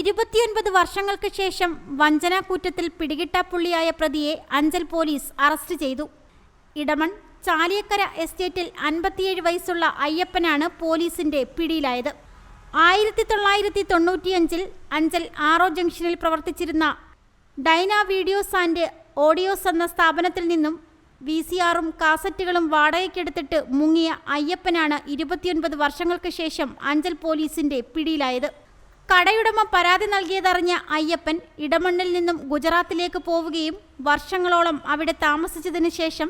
ഇരുപത്തിയൊൻപത് വർഷങ്ങൾക്ക് ശേഷം വഞ്ചനാക്കുറ്റത്തിൽ പിടികിട്ടാപ്പുള്ളിയായ പ്രതിയെ അഞ്ചൽ പോലീസ് അറസ്റ്റ് ചെയ്തു. ഇടമൺ ചാലിയക്കര എസ്റ്റേറ്റിൽ അൻപത്തിയേഴ് വയസ്സുള്ള അയ്യപ്പനാണ് പോലീസിന്റെ പിടിയിലായത്. ആയിരത്തി തൊള്ളായിരത്തി തൊണ്ണൂറ്റിയഞ്ചിൽ അഞ്ചൽ ആറോ ജംഗ്ഷനിൽ പ്രവർത്തിച്ചിരുന്ന ഡൈന വീഡിയോസ് ആൻഡ് ഓഡിയോസ് എന്ന സ്ഥാപനത്തിൽ നിന്നും വി സി ആറും കാസറ്റുകളും വാടകയ്ക്കെടുത്തിട്ട് മുങ്ങിയ അയ്യപ്പനാണ് ഇരുപത്തിയൊൻപത് വർഷങ്ങൾക്ക് ശേഷം അഞ്ചൽ പോലീസിന്റെ പിടിയിലായത്. കടയുടമ പരാതി നൽകിയതറിഞ്ഞ അയ്യപ്പൻ ഇടമണ്ണിൽ നിന്നും ഗുജറാത്തിലേക്ക് പോവുകയും വർഷങ്ങളോളം അവിടെ താമസിച്ചതിനു ശേഷം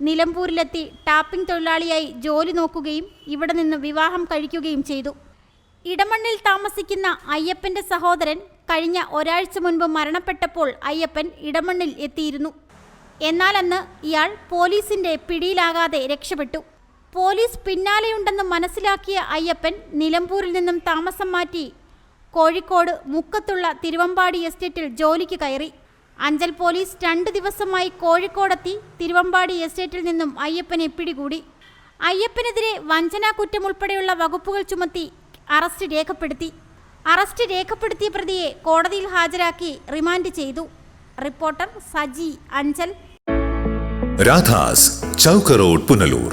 നിലമ്പൂരിലെത്തി ടാപ്പിംഗ് തൊഴിലാളിയായി ജോലി നോക്കുകയും ഇവിടെ നിന്ന് വിവാഹം കഴിക്കുകയും ചെയ്തു. ഇടമണ്ണിൽ താമസിക്കുന്ന അയ്യപ്പന്റെ സഹോദരൻ കഴിഞ്ഞ ഒരാഴ്ച മുൻപ് മരണപ്പെട്ടപ്പോൾ അയ്യപ്പൻ ഇടമണ്ണിൽ എത്തിയിരുന്നു. എന്നാൽ അന്ന് ഇയാൾ പോലീസിന്റെ പിടിയിലാകാതെ രക്ഷപ്പെട്ടു. പോലീസ് പിന്നാലെയുണ്ടെന്ന് മനസ്സിലാക്കിയ അയ്യപ്പൻ നിലമ്പൂരിൽ നിന്നും താമസം മാറ്റി കോഴിക്കോട് മുക്കത്തുള്ള തിരുവമ്പാടി എസ്റ്റേറ്റിൽ ജോലിക്ക് കയറി. അഞ്ചൽ പോലീസ് രണ്ട് ദിവസമായി കോഴിക്കോടെത്തി തിരുവമ്പാടി എസ്റ്റേറ്റിൽ നിന്നും അയ്യപ്പനെ പിടികൂടി. അയ്യപ്പനെതിരെ വഞ്ചനാ കുറ്റം ഉൾപ്പെടെയുള്ള വകുപ്പുകൾ ചുമത്തി അറസ്റ്റ് രേഖപ്പെടുത്തി. അറസ്റ്റ് രേഖപ്പെടുത്തിയ പ്രതിയെ കോടതിയിൽ ഹാജരാക്കി റിമാൻഡ് ചെയ്തു. റിപ്പോർട്ടർ സജി അഞ്ചൽ. രാധാസ് ചൗക്കറോഡ് പുനലൂർ.